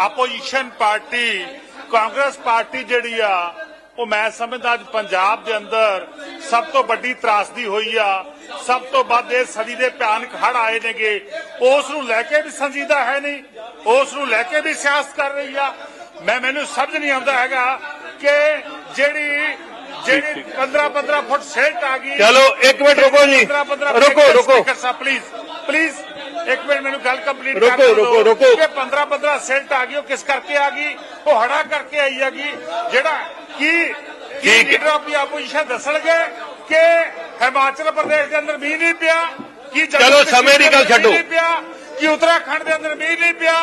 Opposition party Congress party ਜਿਹੜੀ ਆ ਉਹ ਮੈਂ ਸਮਝਦਾ ਅੱਜ ਪੰਜਾਬ ਦੇ ਅੰਦਰ ਸਭ ਤੋਂ ਵੱਡੀ ਤਰਾਸਦੀ ਹੋਈ ਆ। ਸਭ ਤੋਂ ਵੱਧ ਇਹ ਸਦੀ ਦੇ ਭਿਆਨਕ ਹੜ ਆਏ ਨੇਗੇ। ਉਸ ਨੂੰ ਲੈ ਕੇ ਵੀ ਸੰਜੀਦਾ ਹੈ ਨਹੀਂ ਉਸ ਨੂੰ ਲੈ ਕੇ ਵੀ ਸਿਆਸਤ ਕਰ ਰਹੀ ਆ। ਮੈਂ ਮੈਨੂੰ ਸਮਝ ਨਹੀਂ ਆਉਂਦਾ ਹੈਗਾ ਕਿ ਜਿਹੜੀ ਜਿਹੜੀ 15 15 ਫੁੱਟ ਸੇਲਟ ਆ ਗਈ। ਚਲੋ, ਇੱਕ ਮਿੰਟ ਰੁਕੋ ਜੀ। 15 15 ਰੁਕੋ, ਰੁਕੋ। ਸਪੀਕਰ ਸਾਹਿਬ ਪਲੀਜ਼ ਪਲੀਜ਼ ਇੱਕ ਮਿੰਟ ਮੈਨੂੰ ਗੱਲ ਕੰਪਲੀਟ ਰੁਕੋ, ਕਰਨ ਦਿਓ ਰੁਕੋ, ਰੁਕੋ। ਕਿ 15 15 ਸੈਂਟ ਆ ਗਈ ਉਹ ਕਿਸ ਕਰਕੇ ਆ ਗਈ ਉਹ ਹੜਾ ਕਰਕੇ ਆਈ ਹੈਗੀ ਜਿਹੜਾ ਕੀ ਕੀ। ਲੀਡਰ ਆਫ ਦੀ ਆਪੋਜੀਸ਼ਨ ਦੱਸਣਗੇ ਕਿ ਹਿਮਾਚਲ ਪ੍ਰਦੇਸ਼ ਦੇ ਅੰਦਰ ਮੀਂਹ ਨਹੀਂ ਪਿਆ ਕੀ ਚਲੋ, ਸਮੇਂ ਦੀ ਗੱਲ ਛੱਡੋ। ਕਿ ਉੱਤਰਾਖੰਡ ਦੇ ਅੰਦਰ ਮੀਂਹ ਨਹੀਂ ਪਿਆ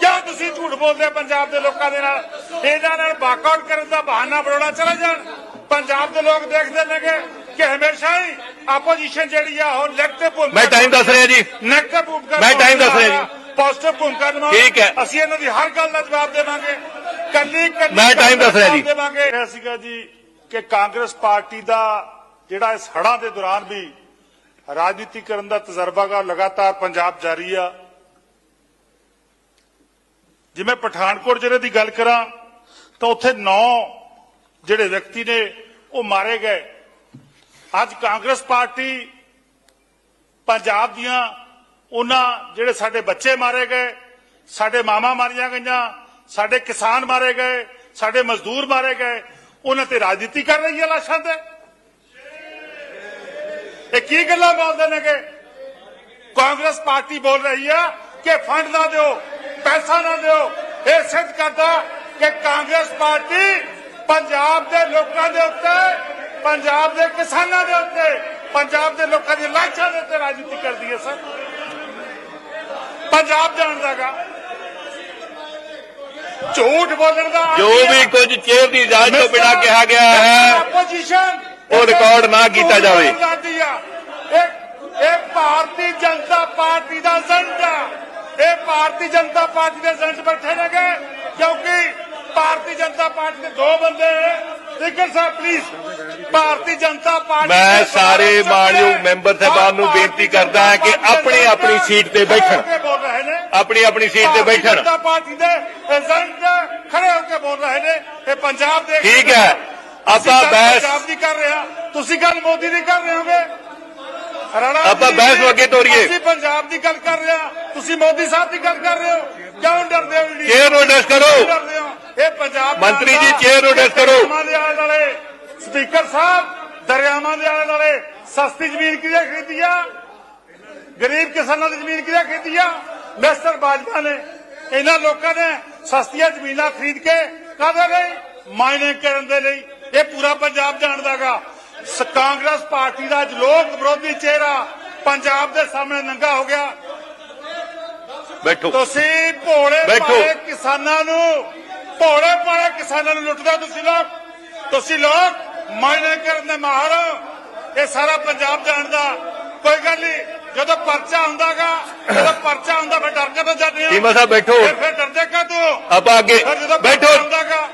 ਕਿਉਂ ਤੁਸੀਂ ਝੂਠ ਬੋਲਦੇ ਪੰਜਾਬ ਦੇ ਲੋਕਾਂ ਦੇ ਨਾਲ ਇਹਨਾਂ ਨਾਲ ਵਾਕਆਊਟ ਕਰਨ ਦਾ ਬਹਾਨਾ ਬਣਾਉਣਾ ਚਲਾ ਜਾਣ ਪੰਜਾਬ ਦੇ ਲੋਕ ਦੇਖਦੇ ਨੇਗੇ ਕਿ ਹਮੇਸ਼ਾ ਹੀ ਆਪੋਜੀਸ਼ਨ ਜਿਹੜੀ ਆ ਉਹ ਨੈਗੇਟਿਵ ਭੂਮਿਕਾ ਮੈਂ time ਦੱਸ ਰਿਹਾ ਜੀ। ਨੈਗੇਟਿਵ ਭੂਮਿਕਾ ਮੈਂ time ਦੱਸ ਰਿਹਾ ਜੀ। ਪੋਜ਼ਿਟਿਵ ਭੂਮਿਕਾ ਨਿਭਾਓ ਠੀਕ ਹੈ। ਅਸੀਂ ਇਹਨਾਂ ਦੀ ਹਰ ਗੱਲ ਦਾ ਜਵਾਬ ਦੇਵਾਂਗੇ ਕੱਲੀ ਕੱਲੀ ਮੈਂ ਗੱਲ time ਦਾ ਦੱਸ ਰਿਹਾ ਜੀ। ਜਵਾਬ ਦੇਵਾਂਗੇ ਇਹ ਸੀਗਾ ਜੀ ਕਿ ਕਾਂਗਰਸ ਪਾਰਟੀ ਦਾ ਜਿਹੜਾ ਇਸ ਹੜ੍ਹਾਂ ਦੇ ਦੌਰਾਨ ਵੀ ਰਾਜਨੀਤੀ ਕਰਨ ਦਾ ਤਜਰਬਾਗਾ ਲਗਾਤਾਰ ਪੰਜਾਬ ਜਾਰੀ ਆ ਜਿਵੇਂ ਪਠਾਨਕੋਟ ਜ਼ਿਲ੍ਹੇ ਦੀ ਗੱਲ ਕਰਾਂ ਤਾਂ ਉੱਥੇ 9 ਜਿਹੜੇ ਵਿਅਕਤੀ ਨੇ ਉਹ ਮਾਰੇ ਗਏ ਅੱਜ ਕਾਂਗਰਸ ਪਾਰਟੀ ਪੰਜਾਬ ਦੀਆਂ ਉਹਨਾਂ ਜਿਹੜੇ ਸਾਡੇ ਬੱਚੇ ਮਾਰੇ ਗਏ, ਸਾਡੇ ਮਾਮਾ ਮਾਰੀਆਂ ਗਈਆਂ, ਸਾਡੇ ਕਿਸਾਨ ਮਾਰੇ ਗਏ, ਸਾਡੇ ਮਜ਼ਦੂਰ ਮਾਰੇ ਗਏ, ਉਹਨਾਂ ਤੇ ਰਾਜਨੀਤੀ ਕਰ ਰਹੀ ਹੈ ਲਾਸ਼ਾਂ ਤੇ। ਇਹ ਕੀ ਗੱਲਾਂ ਬੋਲਦੇ ਨੇ ਕਿ ਕਾਂਗਰਸ ਪਾਰਟੀ ਬੋਲ ਰਹੀ ਆ ਕਿ ਫੰਡ ਨਾ ਦਿਓ, ਪੈਸਾ ਨਾ ਦਿਓ। ਇਹ ਸਿੱਧ ਕਰਦਾ ਕਿ ਕਾਂਗਰਸ ਪਾਰਟੀ ਪੰਜਾਬ ਦੇ ਲੋਕਾਂ ਦੇ ਉੱਤੇ ਪੰਜਾਬ ਦੇ ਕਿਸਾਨਾਂ ਦੇ ਉੱਤੇ ਪੰਜਾਬ ਦੇ ਲੋਕਾਂ ਦੀ ਲਾਸ਼ਾਂ ਦੇ ਉੱਤੇ ਰਾਜਨੀਤੀ ਕਰਦੀ ਹੈ ਸਰ। ਪੰਜਾਬ ਜਾਣਦਾਗਾ ਝੂਠ ਬੋਲਣ ਦਾ ਜੋ ਵੀ ਕੁਝ ਚੇਅਰ ਦੀ ਇਜਾਜ਼ਤ ਤੋਂ ਬਿਨਾਂ ਕਿਹਾ ਗਿਆ ਹੈ ਆਪੋਜੀਸ਼ਨ ਉਹ ਰਿਕਾਰਡ ਨਾ ਕੀਤਾ ਜਾਵੇ। ਇਹ ਇਹ ਭਾਰਤੀ ਜਨਤਾ ਪਾਰਟੀ ਦਾ ਏਜੰਟ ਆ। ਇਹ ਭਾਰਤੀ ਜਨਤਾ ਪਾਰਟੀ ਦੇ ਏਜੰਟ ਬੈਠੇ ਨੇਗੇ ਕਿਉਂਕਿ ਭਾਰਤੀ ਜਨਤਾ ਪਾਰਟੀ ਦੇ ਦੋ ਬੰਦੇ ਸਪੀਕਰ ਸਾਹਿਬ ਪਲੀਜ਼ ਭਾਰਤੀ ਜਨਤਾ ਪਾਰਟੀ ਮੈਂ ਸਾਰੇ ਮਾਣਯੋਗ ਮੈਂਬਰ ਸਾਹਿਬਾਨ ਨੂੰ ਬੇਨਤੀ ਕਰਦਾ ਹਾਂ ਕਿ ਆਪਣੀ ਆਪਣੀ ਸੀਟ ਤੇ ਬੈਠਣ। ਆਪਣੀ ਆਪਣੀ ਸੀਟ ਤੇ ਬੈਠਣ ਜਨਤਾ ਪਾਰਟੀ ਦੇ ਏਜੰਟ ਖੜੇ ਹੋ ਕੇ ਬੋਲ ਰਹੇ ਨੇ ਇਹ ਪੰਜਾਬ ਦੇ ਠੀਕ ਹੈ। ਅਸੀਂ ਆਪਾਂ ਬਹਿਸ- ਪੰਜਾਬ ਦੀ ਕਰ ਰਹੇ ਤੁਸੀਂ ਗੱਲ ਮੋਦੀ ਦੀ ਕਰ ਰਹੇ ਹੋਗੇ ਆਪਾਂ ਬਹਿਸ ਨੂੰ ਅੱਗੇ ਤੋਰੀਏ। ਅਸੀਂ ਪੰਜਾਬ ਦੀ ਗੱਲ ਕਰ ਰਹੇ ਤੁਸੀਂ ਮੋਦੀ ਸਾਹਿਬ ਦੀ ਗੱਲ ਕਰ ਰਹੇ ਹੋ ਕਿਉਂ ਡਰਦੇ ਹੋ? ਚੇਅਰ ਨੂੰ address ਕਰੋ। ਇਹ ਪੰਜਾਬ ਮੰਤਰੀ ਜੀ, ਚੇਅਰ ਨੂੰ address ਕਰੋ। ਦਰਿਆਵਾਂ ਦੇ ਆਲੇ ਦੁਆਲੇ ਸਪੀਕਰ ਸਾਹਿਬ ਦਰਿਆਵਾਂ ਦੇ ਆਲੇ ਦੁਆਲੇ ਸਸਤੀ ਜ਼ਮੀਨ ਕਿਹਨੇ ਖਰੀਦੀ ਆ? ਗਰੀਬ ਕਿਸਾਨਾਂ ਦੀ ਜ਼ਮੀਨ ਕਿਹਨੇ ਖਰੀਦੀ ਆ? ਮਿਸਟਰ ਬਾਜਵਾ ਨੇ। ਇਹਨਾਂ ਲੋਕਾਂ ਨੇ ਸਸਤੀਆਂ ਜ਼ਮੀਨਾਂ ਖਰੀਦ ਕੇ ਕਾਹਦੇ ਲਈ? ਮਾਈਨਿੰਗ ਕਰਨ ਦੇ ਲਈ। ਇਹ ਪੂਰਾ ਪੰਜਾਬ ਜਾਣਦਾਗਾ ਕਾਂਗਰਸ ਪਾਰਟੀ ਦਾ ਅੱਜ ਲੋਕ ਵਿਰੋਧੀ ਚਿਹਰਾ ਪੰਜਾਬ ਦੇ ਸਾਹਮਣੇ ਨੰਗਾ ਹੋ ਗਿਆ। ਬੈਠੋ। ਤੁਸੀਂ ਭੋਲੇ। ਭਾਲੇ ਕਿਸਾਨਾਂ ਨੂੰ ਭੋਲੇ ਭਾਲੇ ਕਿਸਾਨਾਂ ਨੂੰ ਲੁੱਟਦਾ ਤੁਸੀਂ ਲੋਕ? ਤੁਸੀਂ ਲੋਕ ਮਾਇਨੇ ਕਰਨ ਦੇ ਮਾਹਰ। ਇਹ ਸਾਰਾ ਪੰਜਾਬ ਜਾਣਦਾ। ਕੋਈ ਗੱਲ ਨਹੀਂ ਜਦੋਂ ਪਰਚਾ ਹੁੰਦਾਗਾ ਜਦੋਂ ਪਰਚਾ ਹੁੰਦਾ ਫਿਰ ਡਰ ਕੇ ਤਾਂ ਜਾਂਦੇ ਹੋ ਚੀਮਾ ਸਾਹਿਬ ਬੈਠੋ। ਫਿਰ ਡਰਦੇ ਕਾ ਤੂੰ ਆਪਾਂ ਅੱਗੇ ਬੈਠੋ। ਹੁੰਦਾਗਾ